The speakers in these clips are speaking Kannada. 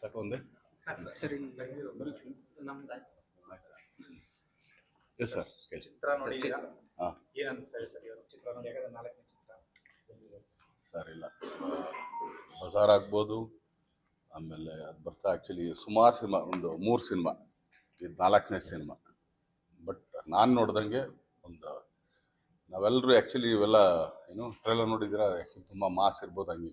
ಸಾಕು ಒಂದೇ ಸರಿ ನಮ್ದು ಎಸ್ ಸರ್ ಚಿತ್ರ ನೋಡಿದ್ದೀರಾ ಹಾಂ ಏನು ಅನಿಸ್ತಾ ಸರ್ ಚಿತ್ರ ನೋಡಿ ಯಾಕಂದ್ರೆ ನಾಲ್ಕನೇ ಚಿತ್ರ ಸರ್ ಇಲ್ಲ ಬಜಾರ್ ಆಗ್ಬೋದು ಆಮೇಲೆ ಅದು ಬರ್ತಾ ಆ್ಯಕ್ಚುಲಿ ಸುಮಾರು ಸಿನಿಮಾ ಒಂದು ಮೂರು ಸಿನಿಮಾ ಇದು ನಾಲ್ಕನೇ ಸಿನಿಮಾ ಬಟ್ ನಾನು ನೋಡ್ದಂಗೆ ಒಂದು ನಾವೆಲ್ಲರೂ ಆ್ಯಕ್ಚುಲಿ ಇವೆಲ್ಲ ಏನು ಟ್ರೈಲರ್ ನೋಡಿದ್ದೀರಾ? ಆ್ಯಕ್ಚುಲಿ ತುಂಬ ಮಾಸ್ ಇರ್ಬೋದು ಹಂಗೆ.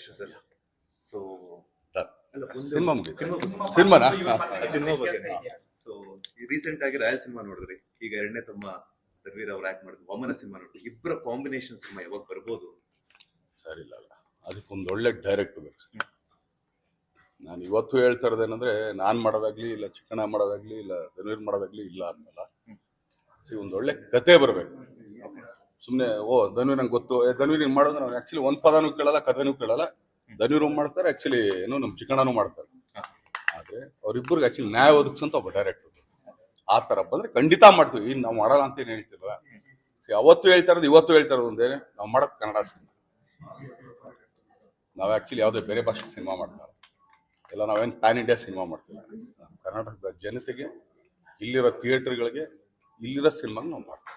ಯಶ್ ಸರ್ ಸೊ ಸಿನಿಮಾ ಮುಗಿತು ಸಿನಿಮಾನಾ ಸಿನಿಮಾ ಬಗ್ಗೆ ಸೊ ರೀಸೆಂಟ್ ಆಗಿ ರಾಯಲ್ ಸಿನಿಮಾ ನೋಡಿದ್ರಿ ಈಗ ಎರಡನೇ ತಮ್ಮ ರವೀರ್ ಅವ್ರು ಆಕ್ಟ್ ಮಾಡಿದ್ರು ವಾಮನ ಸಿನಿಮಾ ನೋಡಿದ್ರಿ ಇಬ್ಬರ ಕಾಂಬಿನೇಷನ್ ಸಿನಿಮಾ ಯಾವಾಗ ಬರ್ಬೋದು ಸರಿ ಇಲ್ಲ ಅಲ್ಲ ಅದಕ್ಕೊಂದು ಒಳ್ಳೆ ಡೈರೆಕ್ಟ್ ಬೇಕು. ನಾನು ಇವತ್ತು ಹೇಳ್ತಾ ಇರೋದೇನಂದ್ರೆ ನಾನು ಮಾಡೋದಾಗ್ಲಿ ಇಲ್ಲ ಚಿಕ್ಕಣ್ಣ ಮಾಡೋದಾಗ್ಲಿ ಇಲ್ಲ ಧನುವೀರ್ ಮಾಡೋದಾಗ್ಲಿ ಇಲ್ಲ ಅಂದ್ಮೇಲೆ ಸಿ ಒಂದು ಒಳ್ಳೆ ಕತೆ ಬರಬೇಕು. ಸುಮ್ಮನೆ ಓ ಧನುವೀರ್ ನಂಗೆ ಗೊತ್ತು. ಧನುವೀರ್ ಹಿಂಗೆ ಮಾಡೋದು ನಾವು ಆ್ಯಕ್ಚುಲಿ ಒಂದು ಪದನೂ ಕೇಳಲ್ಲ ಕಥೆನೂ ಕೇಳಲ್ಲ. ಧನುವೀರ್ ಮಾಡ್ತಾರೆ ಆ್ಯಕ್ಚುಲಿ ಏನು ನಮ್ಮ ಚಿಕ್ಕಣ್ಣನೂ ಮಾಡ್ತಾರೆ. ಆದರೆ ಅವರಿಬ್ಬರಿಗೆ ಆ್ಯಕ್ಚುಲಿ ನ್ಯಾಯ ಒದಗಿಸಂತ ಒಬ್ಬ ಡೈರೆಕ್ಟರ್ ಆ ಥರ ಬಂದರೆ ಖಂಡಿತ ಮಾಡ್ತೀವಿ. ಇನ್ನು ನಾವು ಮಾಡಲ್ಲ ಅಂತ ಏನು ಹೇಳ್ತಿರಲ್ಲ. ಅವತ್ತು ಹೇಳ್ತಾ ಇರೋದು ಇವತ್ತು ಹೇಳ್ತಾ ಇರೋದು ಒಂದೇನೆ ನಾವು ಮಾಡೋದು ಕನ್ನಡ ಸಿನಿಮಾ. ನಾವು ಆ್ಯಕ್ಚುಲಿ ಯಾವುದೇ ಬೇರೆ ಭಾಷೆ ಸಿನಿಮಾ ಮಾಡ್ತಾರೆ ಇಲ್ಲ. ನಾವೇನು ಪ್ಯಾನ್ ಇಂಡಿಯಾ ಸಿನಿಮಾ ಮಾಡ್ತೀವಿ. ಕರ್ನಾಟಕದ ಜನತೆಗೆ ಇಲ್ಲಿರೋ ಥಿಯೇಟರ್ಗಳಿಗೆ ಇಲ್ಲಿರೋ ಸಿನಿಮಾ ನಾವು ಮಾಡ್ತೀವಿ.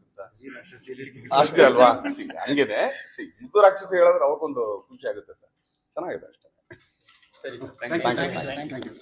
ಅಷ್ಟೇ ಅಲ್ವಾ? ಹಂಗಿದೆ. ಹಂಗೇನೆ ಸಿ ಮುದ್ದು ರಾಕ್ಷಸ ಹೇಳಿದ್ರೆ ಅವಕ್ಕೊಂದು ಖುಷಿ ಆಗುತ್ತೆ ಅಂತ. ಚೆನ್ನಾಗಿದೆ ಅಷ್ಟೇ. ಸರಿ ಥ್ಯಾಂಕ್ you,